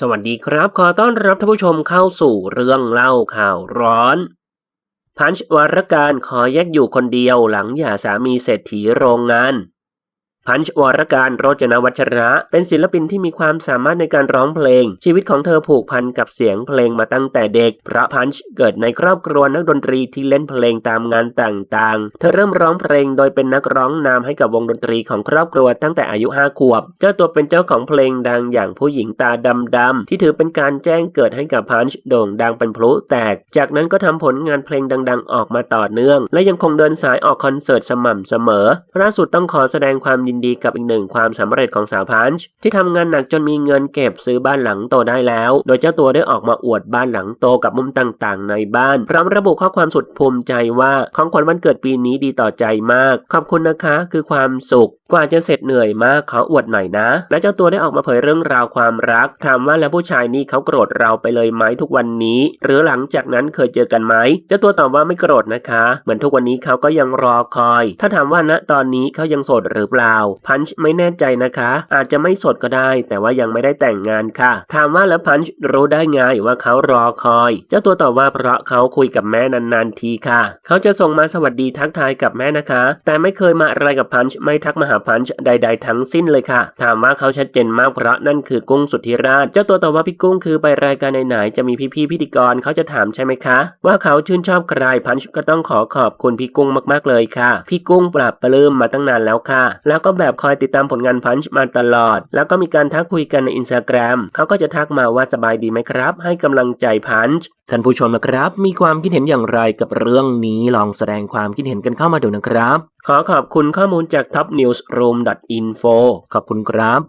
สวัสดีครับ ขอต้อนรับท่านผู้ชมเข้าสู่เรื่องเล่าข่าวร้อน พันช์วรการขอแยกอยู่คนเดียวหลังหย่าสามีเศรษฐีโรงงาน พันช์วรการโรจนวัชระ เป็นศิลปินที่มีความสามารถในการร้องเพลง ชีวิตของเธอผูกพันกับเสียงเพลงมาตั้งแต่เด็ก เพราะพันช์เกิดในครอบครัวนักดนตรีที่เล่นเพลงตามงานต่างๆ เธอเริ่มร้องเพลงโดยเป็นนักร้องนำให้กับวงดนตรีของครอบครัวตั้งแต่อายุ5ขวบ เจ้าตัวเป็นเจ้าของเพลงดังอย่างผู้หญิงตาดำๆที่ถือเป็นการแจ้งเกิดให้กับพันช์โด่งดังเป็นพลุแตก จากนั้นก็ทำผลงานเพลงดัง ๆ ออกมาต่อเนื่อง และยังคงเดินสายออกคอนเสิร์ตสม่ำเสมอล่าสุดต้องขอแสดงความยินดีกับอีกหนึ่งความสำเร็จของสาวพันช์ที่ทำงานหนักจนมีเงินเก็บซื้อบ้านหลังโตได้แล้ว โดยเจ้าตัวได้ออกมาอวดบ้านหลังโตกับมุมต่างๆ ในบ้าน พร้อมระบุข้อความสุดภูมิใจว่าของขวัญวันเกิดปีนี้ดีต่อใจมาก ขอบคุณนะคะ คือความสุข กว่าจะเสร็จเหนื่อยมากขออวดหน่อยนะ และเจ้าตัวได้ออกมาเผยเรื่องราวความรักถามว่าแล้วผู้ชายนี่เขาโกรธเราไปเลยไหมทุกวันนี้ หรือหลังจากนั้นเคยเจอกันไหมเจ้าตัวตอบว่าไม่โกรธนะคะ เหมือนทุกวันนี้เขาก็ยังรอคอย ถ้าถามว่าณตอนนี้เขายังโสดหรือเปล่าพันช์ไม่แน่ใจนะคะ อาจจะไม่สดก็ได้ แต่ว่ายังไม่ได้แต่งงานค่ะ ถามว่าแล้วพันช์รู้ได้ไงว่าเขารอคอย เจ้าตัวตอบว่าเพราะเขาคุยกับแม่นานๆทีค่ะ เขาจะส่งมาสวัสดีทักทายกับแม่นะคะ แต่ไม่เคยมาอะไรกับพันช์ไม่ทักมาหาพันช์ใด ๆ ทั้งสิ้นเลยค่ะ ถามว่าเขาชัดเจนมากเพราะนั่นคือกุ้งสุทธิราช เจ้าตัวตอบว่าพี่กุ้งคือไปรายการไหนๆจะมีพี่ๆพิธีกรเขาจะถามใช่ไหมคะ ว่าเขาชื่นชอบใครพันช์ก็ต้องขอขอบคุณพี่กุ้งมากๆเลยค่ะ พี่กุ้งปราบปลื้มมาตั้งนานแล้วค่ะ แล้วก็แบบคอยติดตามผลงานพันช์มาตลอด แล้วก็มีการทักคุยกันในอินสตาแกรมเขาก็จะทักมาว่าสบายดีไหมครับ ให้กำลังใจพันช์ท่านผู้ชมนะครับ มีความคิดเห็นอย่างไรกับเรื่องนี้ลองแสดงความคิดเห็นกันเข้ามาดูนะครับ ขอขอบคุณข้อมูลจาก topnewsroom.info ขอบคุณครับ